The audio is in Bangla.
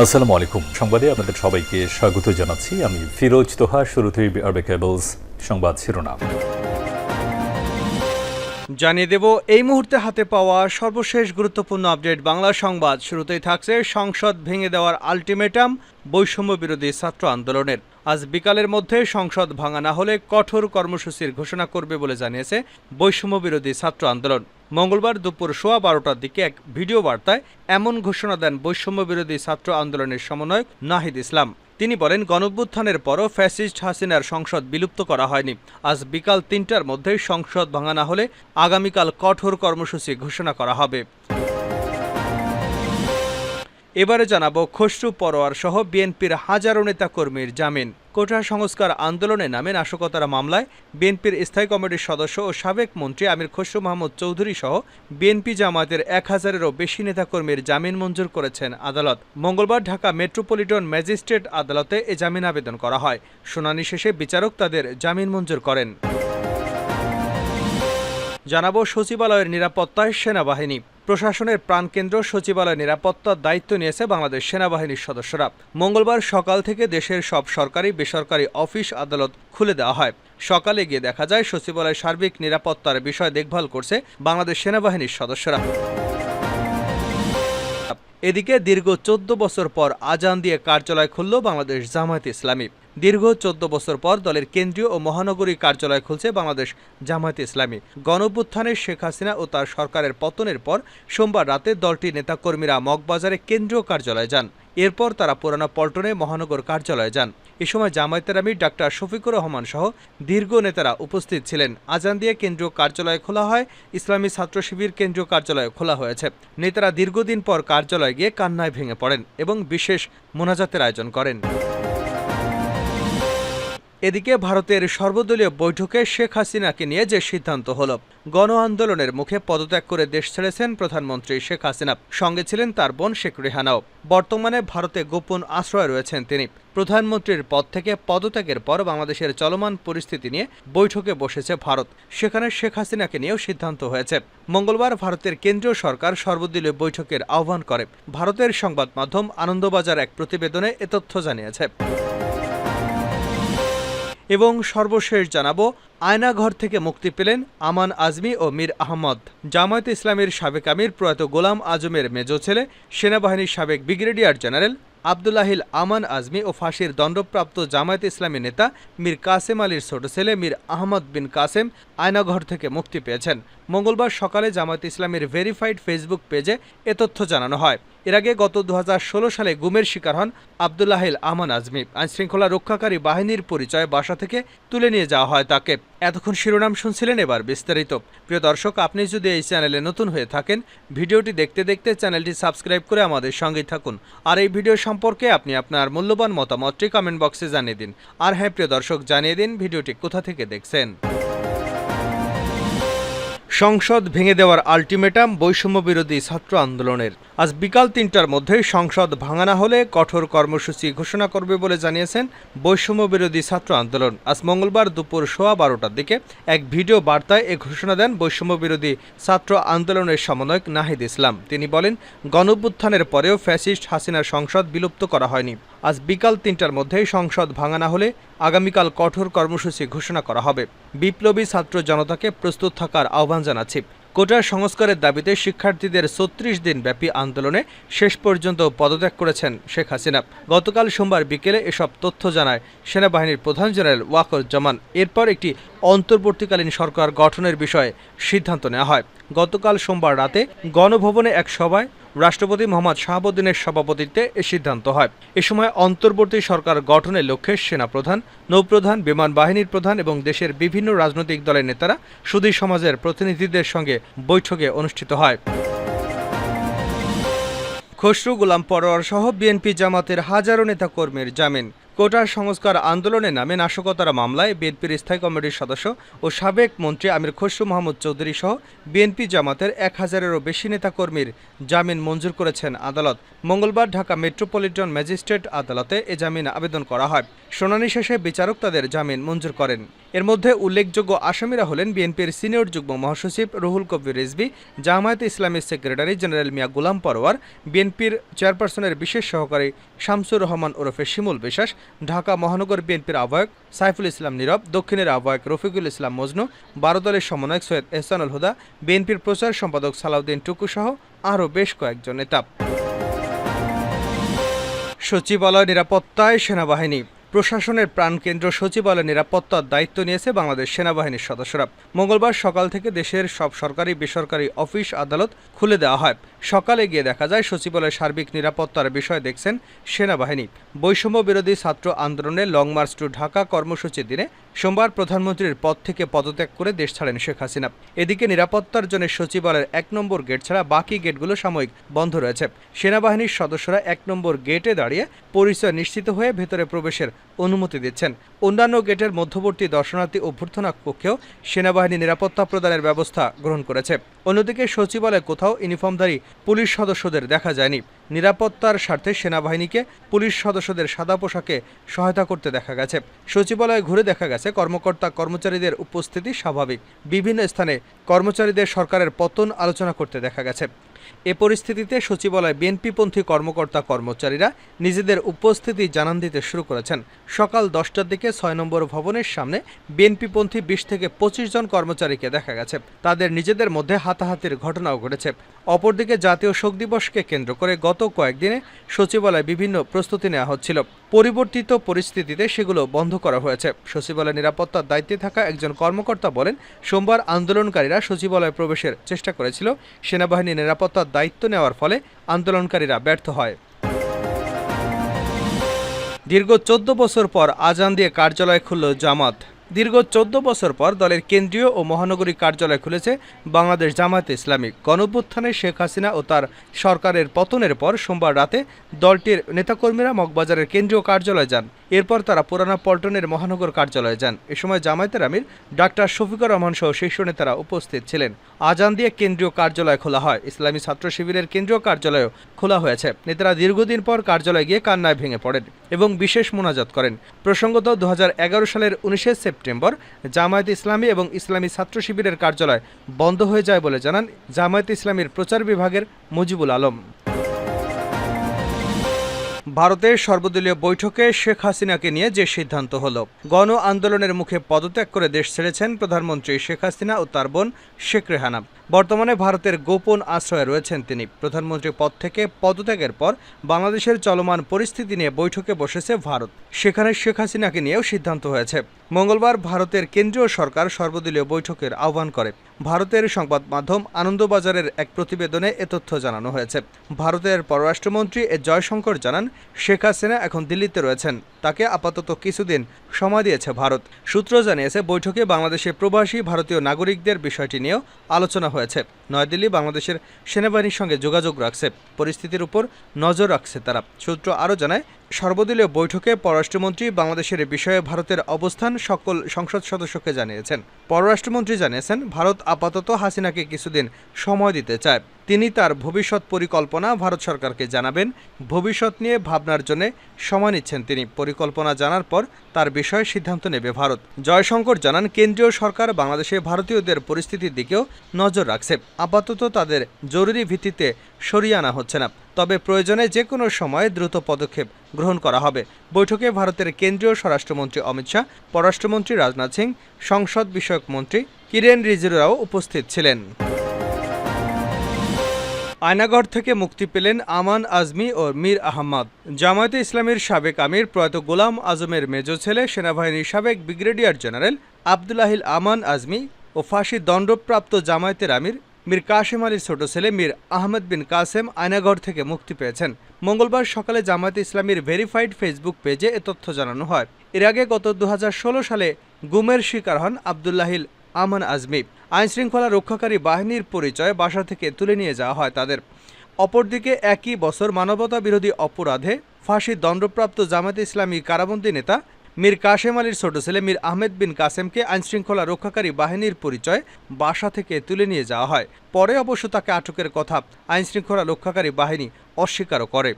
আসসালামু আলাইকুম। সংবাদে আপনাদের সবাইকে স্বাগত জানাচ্ছি। আমি ফিরোজ তোহা, শুরুতেই আরবে কেবলস সংবাদ শিরোনাম। জানিয়ে দেব, এই মুহূর্তে হাতে পাওয়া সর্বশেষ গুরুত্বপূর্ণ আপডেট বাংলা সংবাদ। শুরুতেই থাকছে সংসদ ভেঙে দেওয়ার আলটিমেটাম বৈষম্য বিরোধী ছাত্র আন্দোলনের। আজ বিকালের মধ্যে সংসদ ভাঙা না হলে কঠোর কর্মসূচির ঘোষণা করবে বলে জানিয়েছে বৈষম্য বিরোধী ছাত্র আন্দোলন। মঙ্গলবার দুপুর সোয়া বারোটার দিকে এক ভিডিও বার্তায় এমন ঘোষণা দেন বৈষম্য বিরোধী ছাত্র আন্দোলনের সমন্বয়ক নাহিদ ইসলাম। তিনি বলেন গণঅভ্যুত্থানের পরও ফ্যাসিস্ট হাসিনার সংসদ বিলুপ্ত করা হয়নি। আজ বিকাল তিনটার মধ্যে সংসদ ভাঙা না হলে আগামীকাল কঠোর কর্মসূচি ঘোষণা করা হবে। এবারে জানাব খসরু পরোয়ার সহ বিএনপির হাজারো নেতাকর্মীর জামিন। কোটা সংস্কার আন্দোলনে নামে নাশকতার মামলায় বিএনপির স্থায়ী কমিটির সদস্য ও সাবেক মন্ত্রী আমির খসরু মাহমুদ চৌধুরী সহ বিএনপি জামায়াতের এক হাজারেরও বেশি নেতাকর্মীর জামিন মঞ্জুর করেছেন আদালত। মঙ্গলবার ঢাকা মেট্রোপলিটন ম্যাজিস্ট্রেট আদালতে এ জামিন আবেদন করা হয়। শুনানি শেষে বিচারক তাদের জামিন মঞ্জুর করেন। জানাব সচিবালয়ের নিরাপত্তায় সেনাবাহিনী। প্রশাসনের প্রাণকেন্দ্র, সচিবালয় নিরাপত্তার দায়িত্ব নিয়েছে বাংলাদেশ সেনাবাহিনীর সদস্যরা। মঙ্গলবার সকাল থেকে দেশের সব সরকারি, বেসরকারি অফিস আদালত খুলে দেওয়া হয়। সকালে গিয়ে দেখা যায়, সচিবালয় সার্বিক নিরাপত্তার বিষয় দেখভাল করছে বাংলাদেশ সেনাবাহিনীর সদস্যরা। এদিকে দীর্ঘ চোদ্দ বছর পর আজান দিয়ে কার্যালয় খুলল বাংলাদেশ জামায়াত ইসলামী। দীর্ঘ চোদ্দ বছর পর দলের কেন্দ্রীয় ও মহানগরী কার্যালয় খুলছে বাংলাদেশ জামায়াত ইসলামী। গণঅভ্যুত্থানের শেখ হাসিনা ও তার সরকারের পতনের পর সোমবার রাতে দলটির নেতাকর্মীরা মগবাজারে কেন্দ্রীয় কার্যালয়ে যান। এরপর তারা পুরানো পল্টনে মহানগর কার্যালয়ে যান। এ সময় জামায়াতের আমির ডাক্তার শফিকুর রহমান সহ দীর্ঘ নেতারা উপস্থিত ছিলেন। আজান দিয়ে কেন্দ্রীয় কার্যালয় খোলা হয়। ইসলামী ছাত্র শিবির কেন্দ্রীয় কার্যালয় খোলা হয়েছে। নেতারা দীর্ঘদিন পর কার্যালয়ে গিয়ে কান্নায় ভেঙে পড়েন এবং বিশেষ মোনাজাতের আয়োজন করেন। এদিকে ভারতের সর্বদলীয় বৈঠকে শেখ হাসিনাকে নিয়ে যে সিদ্ধান্ত হল, গণ আন্দোলনের মুখে পদত্যাগ করে দেশ ছেড়েছেন প্রধানমন্ত্রী শেখ হাসিনা। সঙ্গে ছিলেন তার বোন শেখ রেহানাও। বর্তমানে ভারতে গোপন আশ্রয় রয়েছেন তিনি। প্রধানমন্ত্রীর পদ থেকে পদত্যাগের পর বাংলাদেশের চলমান পরিস্থিতি নিয়ে বৈঠকে বসেছে ভারত। সেখানে শেখ হাসিনাকে নিয়েও সিদ্ধান্ত হয়েছে। মঙ্গলবার ভারতের কেন্দ্রীয় সরকার সর্বদলীয় বৈঠকের আহ্বান করে। ভারতের সংবাদ মাধ্যম আনন্দবাজার এক প্রতিবেদনে এ তথ্য জানিয়েছে। এবং সর্বশেষ জানাব, আয়নাঘর থেকে মুক্তি পেলেন আমান আজমি ও মীর আহমদ। জামায়াত ইসলামের সাবেক আমির প্রয়াত গোলাম আজমের মেজ ছেলে, সেনাবাহিনীর সাবেক ব্রিগেডিয়ার জেনারেল আবদুল্লাহিল আমান আজমি ও ফাঁসির দণ্ডপ্রাপ্ত জামায়াত ইসলামী নেতা মীর কাসেম আলীর ছোট ছেলে মীর আহমদ বিন কাসেম আয়নাঘর থেকে মুক্তি পেয়েছেন। মঙ্গলবার সকালে জামায়াত ইসলামের ভেরিফাইড ফেসবুক পেজে এ তথ্য জানানো হয়। এর আগে গত দু হাজার ষোলো সালে গুমের শিকার হন আবদুল্লাহিল আমান আজমি। আইনশৃঙ্খলা রক্ষাকারী বাহিনীর পরিচয় বাসা থেকে তুলে নিয়ে যাওয়া হয় তাকে। এতক্ষণ শিরোনাম শুনছিলেন এবার বিস্তারিত। প্রিয় দর্শক, আপনি যদি এই চ্যানেলে নতুন হয়ে থাকেন, ভিডিওটি দেখতে দেখতে চ্যানেলটি সাবস্ক্রাইব করে আমাদের সঙ্গেই থাকুন। আর এই ভিডিও সম্পর্কে আপনি আপনার মূল্যবান মতামতটি কমেন্ট বক্সে জানিয়ে দিন। আর হ্যাঁ প্রিয় দর্শক, জানিয়ে দিন ভিডিওটি কোথা থেকে দেখছেন। সংসদ ভেঙে দেওয়ার আলটিমেটাম বৈষম্য বিরোধী ছাত্র আন্দোলনের। আজ বিকাল তিনটার মধ্যে সংসদ ভাঙানা হলে কঠোর কর্মসূচি ঘোষণা করবে বলে জানিয়েছেন বৈষম্য বিরোধী ছাত্র আন্দোলন। আজ মঙ্গলবার দুপুর সোয়া বারোটার দিকে এক ভিডিও বার্তায় এ ঘোষণা দেন বৈষম্য বিরোধী ছাত্র আন্দোলনের সমন্বয়ক নাহিদ ইসলাম। তিনি বলেন, গণঅভ্যুত্থানের পরেও ফ্যাসিস্ট হাসিনার সংসদ বিলুপ্ত করা হয়নি। আজ বিকাল তিনটার মধ্যেই সংসদ ভাঙা না হলে আগামীকাল কঠোর কর্মসূচি ঘোষণা করা হবে। বিপ্লবী ছাত্র জনতাকে প্রস্তুত থাকার আহ্বান জানাচ্ছি। কোটা সংস্কারের দাবিতে শিক্ষার্থীদের ছত্রিশ দিন ব্যাপী আন্দোলনে শেষ পর্যন্ত পদত্যাগ করেছেন শেখ হাসিনা। গতকাল সোমবার বিকেলে এসব তথ্য জানায় সেনাবাহিনীর প্রধান জেনারেল ওয়াকর জামান এরপর একটি অন্তর্বর্তীকালীন সরকার গঠনের বিষয়ে সিদ্ধান্ত নেওয়া হয়। গতকাল সোমবার রাতে গণভবনে এক সভায় রাষ্ট্রপতি মোহাম্মদ শাহাবুদ্দিনের সভাপতিত্বে এ সিদ্ধান্ত হয়। এ সময় অন্তর্বর্তী সরকার গঠনের লক্ষ্যে সেনাপ্রধান, নৌপ্রধান, বিমান বাহিনীর প্রধান এবং দেশের বিভিন্ন রাজনৈতিক দলের নেতারা সুদী সমাজের প্রতিনিধিদের সঙ্গে বৈঠকে অনুষ্ঠিত হয়। খসরু, গোলাম পরোয়ার সহ বিএনপি জামাতের হাজারো নেতাকর্মীর জামিন। কোটা সংস্কার আন্দোলনে নামে নাশকতার মামলায় বিএনপির স্থায়ী কমিটির সদস্য ও সাবেক মন্ত্রী আমির খসরু মাহমুদ চৌধুরী সহ বিএনপি জামাতের এক হাজারেরও বেশি নেতাকর্মীর জামিন মঞ্জুর করেছেন আদালত। মঙ্গলবার ঢাকা মেট্রোপলিটন ম্যাজিস্ট্রেট আদালতে এ জামিন আবেদন করা হয়। শুনানি শেষে বিচারক তাদের জামিন মঞ্জুর করেন। এর মধ্যে উল্লেখযোগ্য আসামিরা হলেন বিএনপির সিনিয়র যুগ্ম মহাসচিব রুহুল কবির রিজভি, জামায়াতে ইসলামীর সেক্রেটারি জেনারেল মিয়া গোলাম পরওয়ার, বিএনপির চেয়ারপারসনের বিশেষ সহকারী শামসুর রহমান ওরফে শিমুল বিশ্বাস, ঢাকা মহানগর বিএনপির আহ্বায়ক সাইফুল ইসলাম নীরব, দক্ষিণের আহ্বায়ক রফিকুল ইসলাম মজনু, বারো দলের সমন্বয়ক সৈয়দ এহসানুল হুদা, বিএনপির প্রচার সম্পাদক সালাউদ্দিন টুকু সহ আরও বেশ কয়েকজন নেতা। সচিবালয় নিরাপত্তায় সেনাবাহিনী প্রশাসনের প্রাণকেন্দ্র সচিবালয় নিরাপত্তার দায়িত্ব নিয়েছে বাংলাদেশ সেনাবাহিনীর সদস্যরা। মঙ্গলবার সকাল থেকে দেশের সব সরকারি বেসরকারি অফিস আদালত খুলে দেওয়া হয়। সকালে গিয়ে দেখা যায় সচিবালয়ের সার্বিক নিরাপত্তার বিষয় দেখছেন সেনাবাহিনী। বৈষম্য বিরোধী ছাত্র আন্দোলনে লং মার্চ টু ঢাকা কর্মসূচির দিনে সোমবার প্রধানমন্ত্রীর পদ থেকে পদত্যাগ করে দেশ ছাড়েন শেখ হাসিনা। এদিকে নিরাপত্তার জন্য সচিবালয়ের এক নম্বর গেট ছাড়া বাকি গেটগুলো সাময়িক বন্ধ রয়েছে। সেনাবাহিনীর সদস্যরা এক নম্বর গেটে দাঁড়িয়ে পরিচয় নিশ্চিত হয়ে ভেতরে প্রবেশের অনুমতি দিচ্ছেন। অন্যান্য গেটের মধ্যবর্তী দর্শনার্থী অভ্যর্থনা কক্ষেও সেনাবাহিনী নিরাপত্তা প্রদানের ব্যবস্থা গ্রহণ করেছে। অন্যদিকে সচিবালয়ে কোথাও ইউনিফর্মধারী পুলিশ সদস্যদের দেখা যায়নি। নিরাপত্তার স্বার্থে সেনাবাহিনীকে পুলিশ সদস্যদের সাদা পোশাকে সহায়তা করতে দেখা গেছে। সচিবালয়ে ঘুরে দেখা গেছে, কর্মকর্তা কর্মচারীদের উপস্থিতি স্বাভাবিক। বিভিন্ন স্থানে কর্মচারীদের সরকারের পতন আলোচনা করতে দেখা গেছে। এ পরিস্থিতিতে সচিবালয় বিএনপিপন্থী কর্মকর্তা কর্মচারীরা নিজেদের উপস্থিতি জানান দিতে শুরু করেছেন। সকাল দশটার দিকে ছয় নম্বর ভবনের সামনে বিএনপিপন্থী বিশ থেকে পঁচিশ জন কর্মচারীকে দেখা গেছে। তাদের নিজেদের মধ্যে হাতাহাতির ঘটনাও ঘটেছে। অপরদিকে জাতীয় শোক দিবসকে কেন্দ্র করে গত কয়েকদিনে সচিবালয়ে বিভিন্ন প্রস্তুতি নেওয়া হচ্ছিল। পরিবর্তিত পরিস্থিতিতে সেগুলো বন্ধ করা হয়েছে। সচিবালয় নিরাপত্তার দায়িত্বে থাকা একজন কর্মকর্তা বলেন, সোমবার আন্দোলনকারীরা সচিবালয়ে প্রবেশের চেষ্টা করেছিল। সেনাবাহিনী নিরাপত্তার দায়িত্ব নেওয়ার ফলে আন্দোলনকারীরা ব্যর্থ হয়। দীর্ঘ চোদ্দ বছর পর আজান দিয়ে কার্যালয় খুলল জামাত। দীর্ঘ চোদ্দ বছর পর দলের কেন্দ্রীয় ও মহানগরী কার্যালয় খুলেছে বাংলাদেশ জামায়াত ইসলামী। গণভ্যুত্থানে শেখ হাসিনা ও তার সরকারের পতনের পর সোমবার রাতে দলটির নেতাকর্মীরা মগবাজারের কেন্দ্রীয় কার্যালয়ে যান। এরপর তারা পুরানা পল্টনের মহানগর কার্যালয়ে যান। এ সময় জামায়াতের আমির ডাক্তার শফিকুর রহমান সহ শীর্ষ নেতারা উপস্থিত ছিলেন। আজান দিয়ে কেন্দ্রীয় কার্যালয় খোলা হয়। ইসলামী ছাত্র শিবিরের কেন্দ্রীয় কার্যালয়ও খোলা হয়েছে। নেতারা দীর্ঘদিন পর কার্যালয়ে গিয়ে কান্নায় ভেঙে পড়েন এবং বিশেষ মোনাজাত করেন। প্রসঙ্গত দু হাজার এগারো সালের উনিশে সেপ্টেম্বর জামায়াত ইসলামী এবং ইসলামী ছাত্র শিবিরের কার্যালয় বন্ধ হয়ে যায় বলে জানান জামায়াত ইসলামীর প্রচার বিভাগের মুজিবুল আলম। ভারতের সর্বদলীয় বৈঠকে শেখ হাসিনাকে নিয়ে যে সিদ্ধান্ত হল, গণ আন্দোলনের মুখে পদত্যাগ করে দেশ ছেড়েছেন প্রধানমন্ত্রী শেখ হাসিনা ও তার বোন শেখ রেহানা। বর্তমানে ভারতের গোপন আশ্রয়ে রয়েছেন তিনি। প্রধানমন্ত্রী পদ থেকে পদত্যাগের পর বাংলাদেশের চলমান পরিস্থিতি নিয়ে বৈঠকে বসেছে ভারত। সেখানে শেখ হাসিনাকে নিয়েও সিদ্ধান্ত হয়েছে। মঙ্গলবার ভারতের কেন্দ্রীয় সরকার সর্বদলীয় বৈঠকের আহ্বান করে। ভারতের সংবাদ মাধ্যম আনন্দবাজারের এক প্রতিবেদনে এ তথ্য জানানো হয়েছে। ভারতের পররাষ্ট্রমন্ত্রী এ জয়শঙ্কর জানান, শেখ হাসিনা এখন দিল্লিতে রয়েছেন। তাকে আপাতত কিছুদিন সময় দিয়েছে ভারত। সূত্র জানিয়েছে, বৈঠকে বাংলাদেশে প্রবাসী ভারতীয় নাগরিকদের বিষয়টি নিয়েও আলোচনা হয়েছে। নয়াদিল্লি বাংলাদেশের সেনাবাহিনীর সঙ্গে যোগাযোগ রাখছে। পরিস্থিতির উপর নজর রাখছে তারা। সূত্র আরও জানায় সর্বদলীয় বৈঠকে পররাষ্ট্রমন্ত্রী বাংলাদেশের বিষয়ে ভারতের অবস্থান সকল সংসদ সদস্যকে জানিয়েছেন। পররাষ্ট্রমন্ত্রী জানিয়েছেন, ভারত আপাতত হাসিনাকে কিছুদিন সময় দিতে চায়। তিনি তার ভবিষ্যৎ পরিকল্পনা ভারত সরকারকে জানাবেন। ভবিষ্যৎ নিয়ে ভাবনার জন্য সময় নিচ্ছেন তিনি। পরিকল্পনা জানার পর তার বিষয়ে সিদ্ধান্ত নেবে ভারত। জয়শঙ্কর জানান, কেন্দ্রীয় সরকার বাংলাদেশে ভারতীয়দের পরিস্থিতির দিকেও নজর রাখছে। আপাতত তাদের জরুরি ভিত্তিতে সরিয়ে আনা হচ্ছে না। তবে প্রয়োজনে যে কোনো সময়ে দ্রুত পদক্ষেপ গ্রহণ করা হবে। বৈঠকে ভারতের কেন্দ্রীয় স্বরাষ্ট্রমন্ত্রী অমিত শাহ, পররাষ্ট্রমন্ত্রী রাজনাথ সিং, সংসদ বিষয়ক মন্ত্রী কিরেন রিজিজুরাও উপস্থিত ছিলেন। আয়নাগড় থেকে মুক্তি পেলেন আমান আজমি ও মীর আহমদ জামায়াতে ইসলামের সাবেক আমির প্রয়াত গোলাম আজমের মেজ ছেলে সেনাবাহিনীর সাবেক ব্রিগেডিয়ার জেনারেল আবদুল্লাহিল আমান আজমি ও ফাঁসি দণ্ডপ্রাপ্ত জামায়াতের আমির মীর কাসেম আলীর ছোট ছেলে মীর আহমেদ বিন কাসেম আয়নাগড় থেকে মুক্তি পেয়েছেন। মঙ্গলবার সকালে জামায়াতে ইসলামীর ভেরিফাইড ফেসবুক পেজে এ তথ্য জানানো হয়। এর আগে গত দু হাজার ষোলো সালে গুমের শিকার হন আবদুল্লাহিল আমান আজমি আইনশৃঙ্খলা রক্ষাকারী বাহিনীর পরিচয় বাসা থেকে তুলে নিয়ে যাওয়া হয় তাদের। অপরদিকে একই বছর মানবতা বিরোধী অপরাধে ফাঁসি দণ্ডপ্রাপ্ত জামায়াতে ইসলামী কারাবন্দী নেতা মীর কাসেম আলীর ছোট ছেলে মীর আহমেদ বিন কাসেমকে আইনশৃঙ্খলা রক্ষাকারী বাহিনীর পরিচয় বাসা থেকে তুলে নিয়ে যাওয়া হয়। পরে অবশ্য তাকে আটকের কথা আইনশৃঙ্খলা রক্ষাকারী বাহিনী অস্বীকারও করে।